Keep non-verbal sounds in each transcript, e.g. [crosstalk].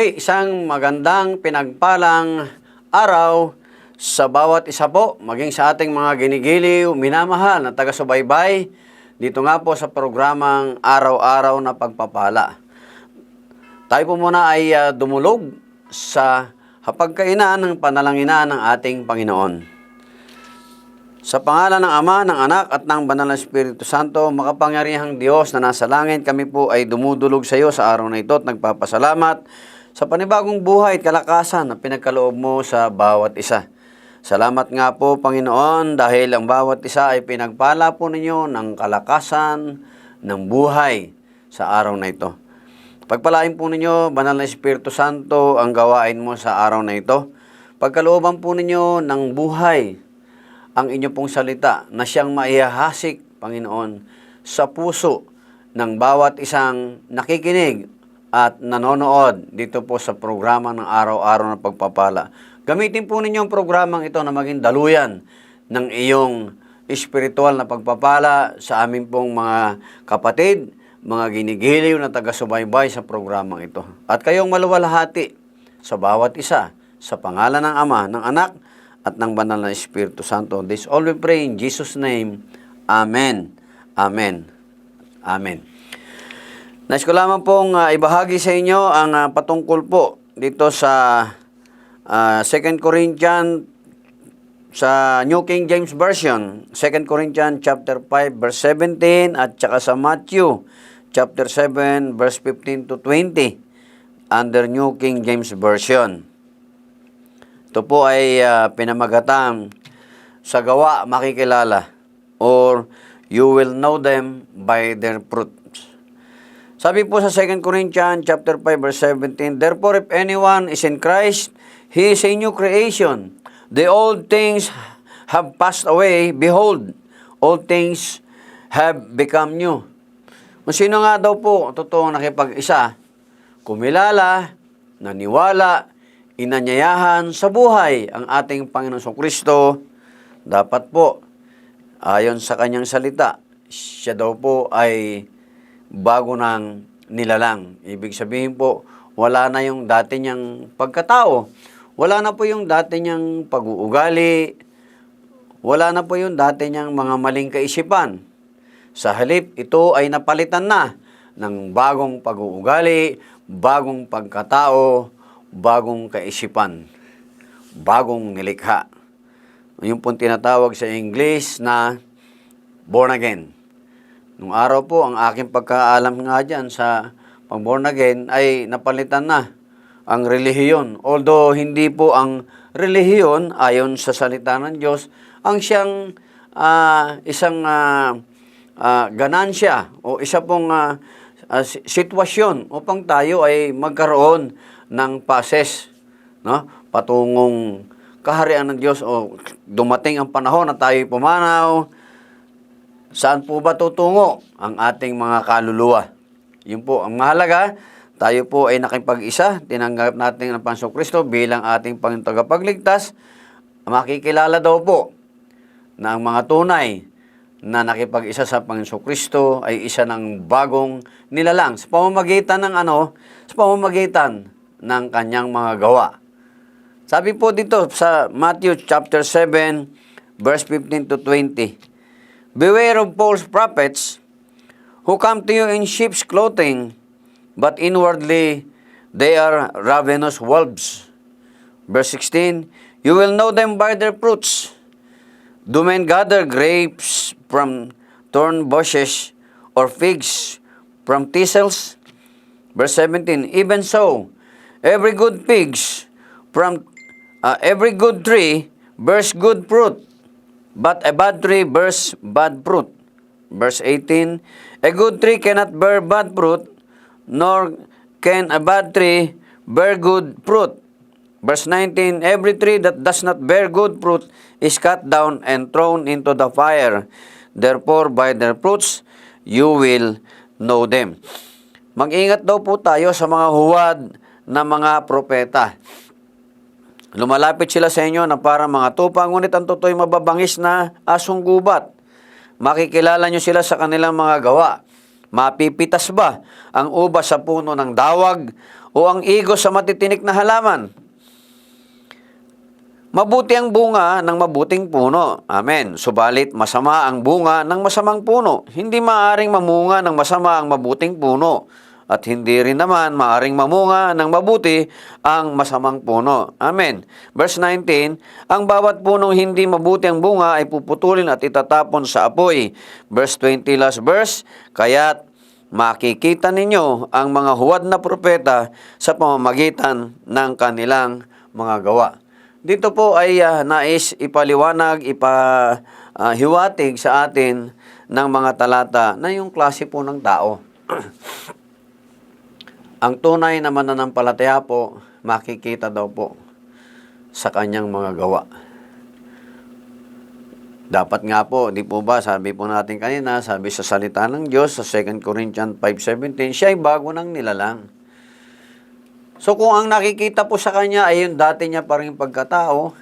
Muli, isang magandang pinagpalang araw sa bawat isa po, maging sa ating mga ginigiliw, minamahal na taga-subaybay, dito nga po sa programang Araw-Araw na Pagpapala. Tayo po muna ay ah, dumulog sa hapagkainan ng panalangina ng ating Panginoon. Sa pangalan ng Ama, ng Anak, at ng Banal na Espiritu Santo, makapangyarihang Diyos na nasa langit, kami po ay dumudulog sa iyo sa araw na ito at nagpapasalamat sa panibagong buhay at kalakasan na pinagkaloob mo sa bawat isa. Salamat nga po, Panginoon, dahil ang bawat isa ay pinagpala po ninyo ng kalakasan ng buhay sa araw na ito. Pagpalain po ninyo, Banal na Espiritu Santo, ang gawain mo sa araw na ito. Pagkalooban po ninyo ng buhay ang inyo pong salita na siyang maihahasik, Panginoon, sa puso ng bawat isang nakikinig at nanonood dito po sa programa ng araw-araw na pagpapala. Gamitin po ninyo ang programang ito na maging daluyan ng iyong espiritual na pagpapala sa amin pong mga kapatid, mga ginigiliw na taga-subaybay sa programang ito. At kayong maluwalhati sa bawat isa, sa pangalan ng Ama, ng Anak, at ng Banal na Espiritu Santo. This all we pray in Jesus' name. Amen. Amen. Amen. Nais ko lamang pong ah, ibahagi sa inyo ang ah, patungkol po dito sa ah, 2 Corinthians sa New King James Version, 2 Corinthians chapter 5 verse 17 at saka sa Matthew chapter 7 verse 15 to 20 under New King James Version. Ito po ay ah, pinamagatang sa gawa makikilala or you will know them by their fruits. Sabi po sa 2 Corinthians chapter 5 verse 17, Therefore if anyone is in Christ, he is a new creation. The old things have passed away, behold, all things have become new. Kung sino nga daw po totoong nakipag-isa, kumilala, naniwala, inanyayahan sa buhay ang ating Panginoon Song Kristo, dapat po, ayon sa kanyang salita, siya daw po ay bago ng nilalang. Ibig sabihin po, wala na yung dati niyang pagkatao. Wala na po yung dati niyang pag-uugali. Wala na po yung dati niyang mga maling kaisipan. Sa halip, ito ay napalitan na ng bagong pag-uugali, bagong pagkatao, bagong kaisipan, bagong nilikha. Yung pong tinatawag sa English na born again. Nung araw po, ang aking pagkaalam nga dyan sa pag born again ay napalitan na ang relihiyon. Although hindi po ang relihiyon ayon sa salita ng Diyos, ang siyang ah, isang ah, ah, ganansya o isa pong ah, si- sitwasyon upang tayo ay magkaroon ng pases, no? patungong kaharian ng Diyos o dumating ang panahon na tayo pumanaw, saan po ba tutungo ang ating mga kaluluwa? Yun po, ang mahalaga, tayo po ay nakipag-isa, tinanggap natin ang Panso Kristo bilang ating Panginoon tagapagligtas, makikilala daw po na ang mga tunay na nakipag-isa sa Panginoon Kristo ay isa ng bagong nilalang sa pamamagitan ng ano, sa pamamagitan ng kanyang mga gawa. Sabi po dito sa Matthew chapter 7 verse 15 to 20. Beware of false prophets who come to you in sheep's clothing, but inwardly they are ravenous wolves. Verse 16, You will know them by their fruits. Do men gather grapes from thorn bushes or figs from thistles? Verse 17, Even so, every good figs from uh, every good tree bears good fruit, but a bad tree bears bad fruit. Verse 18, A good tree cannot bear bad fruit, nor can a bad tree bear good fruit. Verse 19, Every tree that does not bear good fruit is cut down and thrown into the fire. Therefore, by their fruits, you will know them. Mag-ingat daw po tayo sa mga huwad na mga propeta. Lumalapit sila sa inyo na para mga tupa, ngunit ang totoo'y mababangis na asong gubat. Makikilala nyo sila sa kanilang mga gawa. Mapipitas ba ang ubas sa puno ng dawag o ang igos sa matitinik na halaman? Mabuti ang bunga ng mabuting puno. Amen. Subalit masama ang bunga ng masamang puno. Hindi maaring mamunga ng masama ang mabuting puno. At hindi rin naman maaring mamunga ng mabuti ang masamang puno. Amen. Verse 19, Ang bawat punong hindi mabuti ang bunga ay puputulin at itatapon sa apoy. Verse 20 last verse, Kaya't makikita ninyo ang mga huwad na propeta sa pamamagitan ng kanilang mga gawa. Dito po ay ah, nais ipaliwanag, ipahiwatig sa atin ng mga talata na yung klase po ng tao. [clears throat] Ang tunay na mananampalataya po, makikita daw po sa kanyang mga gawa. Dapat nga po, di po ba, sabi po natin kanina, sabi sa salita ng Diyos sa 2 Corinthians 5.17, siya ay bago ng nilalang. So kung ang nakikita po sa kanya ay yung dati niya pa rin pagkatao,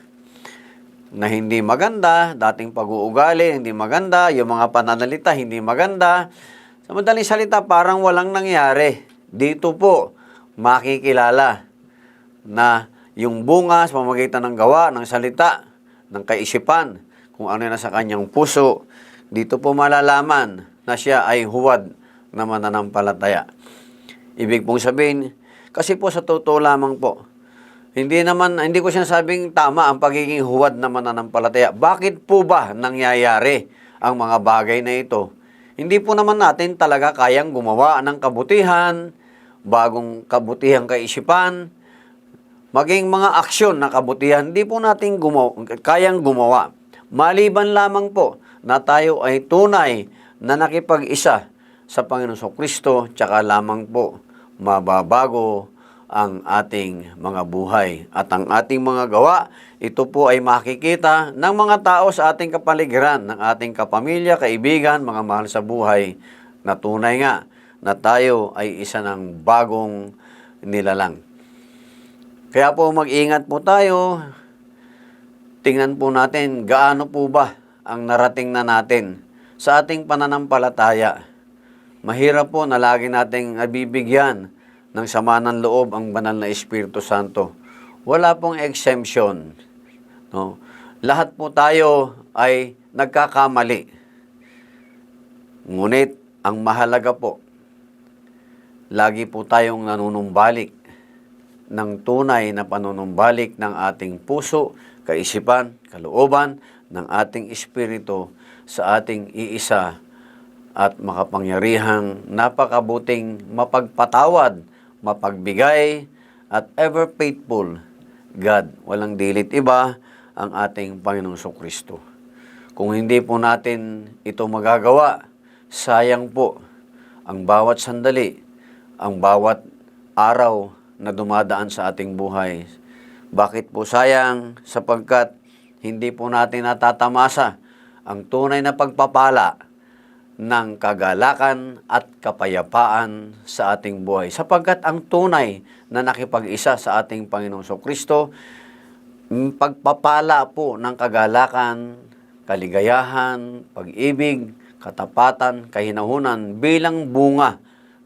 na hindi maganda, dating pag-uugali, hindi maganda, yung mga pananalita, hindi maganda. Sa madaling salita, parang walang nangyari. Dito po, makikilala na yung bunga sa ng gawa, ng salita, ng kaisipan, kung ano na sa kanyang puso, dito po malalaman na siya ay huwad na mananampalataya. Ibig pong sabihin, kasi po sa totoo lamang po, hindi naman, hindi ko sinasabing tama ang pagiging huwad na mananampalataya. Bakit po ba nangyayari ang mga bagay na ito? Hindi po naman natin talaga kayang gumawa ng kabutihan, bagong kabutihang kaisipan, maging mga aksyon na kabutihan, hindi po natin gumawa, kayang gumawa. Maliban lamang po na tayo ay tunay na nakipag-isa sa Panginoon Kristo, tsaka lamang po mababago ang ating mga buhay. At ang ating mga gawa, ito po ay makikita ng mga tao sa ating kapaligiran, ng ating kapamilya, kaibigan, mga mahal sa buhay, na tunay nga na tayo ay isa ng bagong nilalang. Kaya po mag-ingat po tayo. Tingnan po natin gaano po ba ang narating na natin sa ating pananampalataya. Mahirap po na lagi nating nabibigyan ng sama ng loob ang banal na Espiritu Santo. Wala pong exemption. No? Lahat po tayo ay nagkakamali. Ngunit ang mahalaga po, lagi po tayong nanunumbalik ng tunay na panunumbalik ng ating puso, kaisipan, kalooban, ng ating espiritu sa ating iisa at makapangyarihang napakabuting mapagpatawad, mapagbigay, at ever faithful God. Walang dilit iba ang ating Panginoong Kristo. Kung hindi po natin ito magagawa, sayang po ang bawat sandali, ang bawat araw na dumadaan sa ating buhay. Bakit po sayang? Sapagkat hindi po natin natatamasa ang tunay na pagpapala ng kagalakan at kapayapaan sa ating buhay. Sapagkat ang tunay na nakipag-isa sa ating Panginoong Kristo, pagpapala po ng kagalakan, kaligayahan, pag-ibig, katapatan, kahinahunan bilang bunga,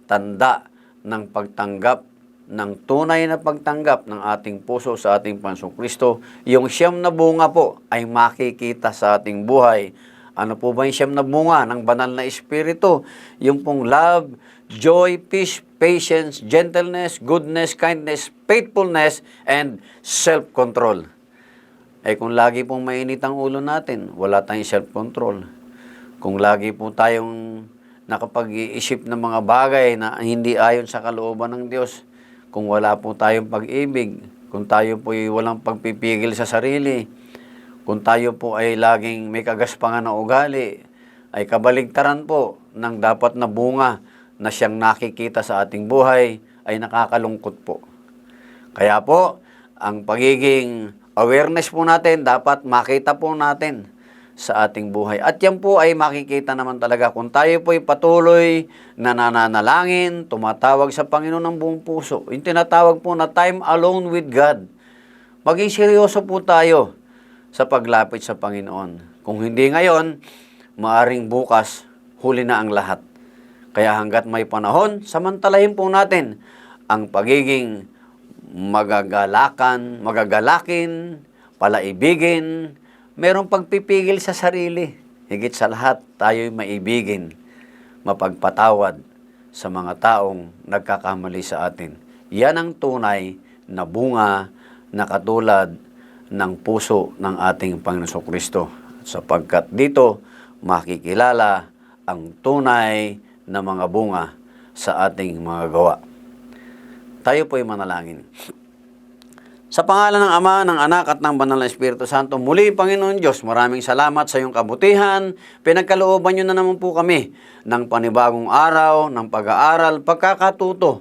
tanda ng pagtanggap ng tunay na pagtanggap ng ating puso sa ating Panginoong Kristo, yung siyam na bunga po ay makikita sa ating buhay. Ano po ba yung siyam na bunga ng banal na Espiritu? Yung pong love, joy, peace, patience, gentleness, goodness, kindness, faithfulness, and self-control. Eh kung lagi pong mainit ang ulo natin, wala tayong self-control. Kung lagi po tayong nakapag-iisip ng mga bagay na hindi ayon sa kalooban ng Diyos, kung wala po tayong pag-ibig, kung tayo po ay walang pagpipigil sa sarili, kung tayo po ay laging may kagaspangan na ugali, ay kabaligtaran po ng dapat na bunga na siyang nakikita sa ating buhay ay nakakalungkot po. Kaya po, ang pagiging awareness po natin, dapat makita po natin sa ating buhay. At yan po ay makikita naman talaga kung tayo po ay patuloy na nananalangin, tumatawag sa Panginoon ng buong puso. Yung tinatawag po na time alone with God. Maging seryoso po tayo sa paglapit sa Panginoon. Kung hindi ngayon, maaring bukas, huli na ang lahat. Kaya hanggat may panahon, samantalahin po natin ang pagiging magagalakan, magagalakin, palaibigin, merong pagpipigil sa sarili. Higit sa lahat, tayo'y maibigin, mapagpatawad sa mga taong nagkakamali sa atin. Yan ang tunay na bunga na katulad ng puso ng ating Panginoon Kristo. Sapagkat dito makikilala ang tunay na mga bunga sa ating mga gawa. Tayo po'y manalangin. Sa pangalan ng Ama, ng Anak at ng Banal na Espiritu Santo, muli, Panginoon Diyos, maraming salamat sa iyong kabutihan. Pinagkalooban niyo na naman po kami ng panibagong araw, ng pag-aaral, pagkakatuto,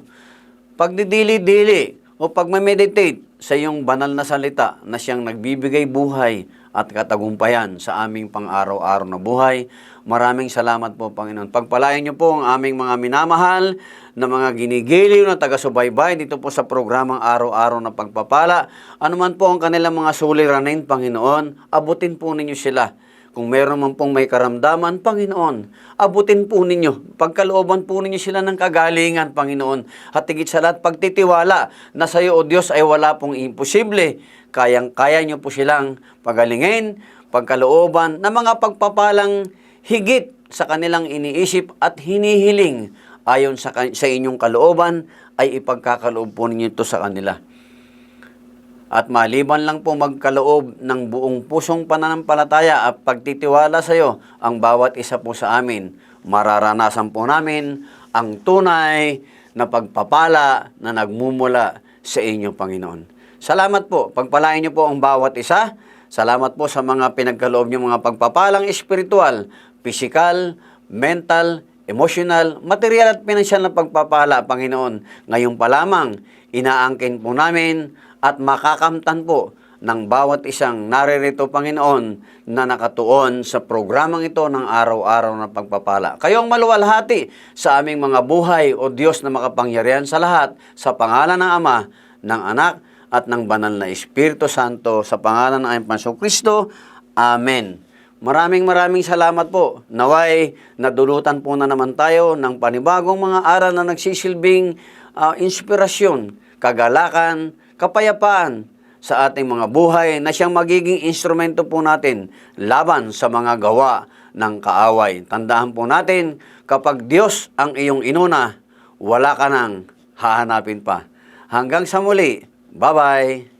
pagdidili-dili o pagmameditate sa iyong banal na salita na siyang nagbibigay buhay at katagumpayan sa aming pang-araw-araw na buhay. Maraming salamat po, Panginoon. Pagpalain niyo po ang aming mga minamahal na mga ginigiliw na taga-subaybay dito po sa programang araw-araw na pagpapala. Ano man po ang kanilang mga suliranin, Panginoon, abutin po ninyo sila. Kung meron man pong may karamdaman, Panginoon, abutin po ninyo. Pagkalooban po ninyo sila ng kagalingan, Panginoon. At higit sa lahat, pagtitiwala na sa iyo, O Diyos, ay wala pong imposible. Kayang-kaya niyo po silang pagalingin, pagkalooban na mga pagpapalang higit sa kanilang iniisip at hinihiling ayon sa, sa inyong kalooban ay ipagkakaloob po ninyo ito sa kanila. At maliban lang po magkaloob ng buong pusong pananampalataya at pagtitiwala sa iyo ang bawat isa po sa amin, mararanasan po namin ang tunay na pagpapala na nagmumula sa inyo, Panginoon. Salamat po. Pagpalain niyo po ang bawat isa. Salamat po sa mga pinagkaloob niyo mga pagpapalang espiritual, physical, mental, emotional, material at pinansyal na pagpapala, Panginoon. Ngayon pa lamang, inaangkin po namin at makakamtan po ng bawat isang naririto, Panginoon, na nakatuon sa programang ito ng araw-araw na pagpapala. Kayong maluwalhati sa aming mga buhay, O Diyos na makapangyarihan sa lahat, sa pangalan ng Ama, ng Anak, at ng Banal na Espiritu Santo, sa pangalan ng Pansong Kristo. Amen. Maraming maraming salamat po. Naway, nadulutan po na naman tayo ng panibagong mga aral na nagsisilbing ah, inspirasyon, kagalakan, kapayapaan sa ating mga buhay na siyang magiging instrumento po natin laban sa mga gawa ng kaaway. Tandaan po natin, kapag Diyos ang iyong inuna, wala ka nang hahanapin pa. Hanggang sa muli, bye-bye!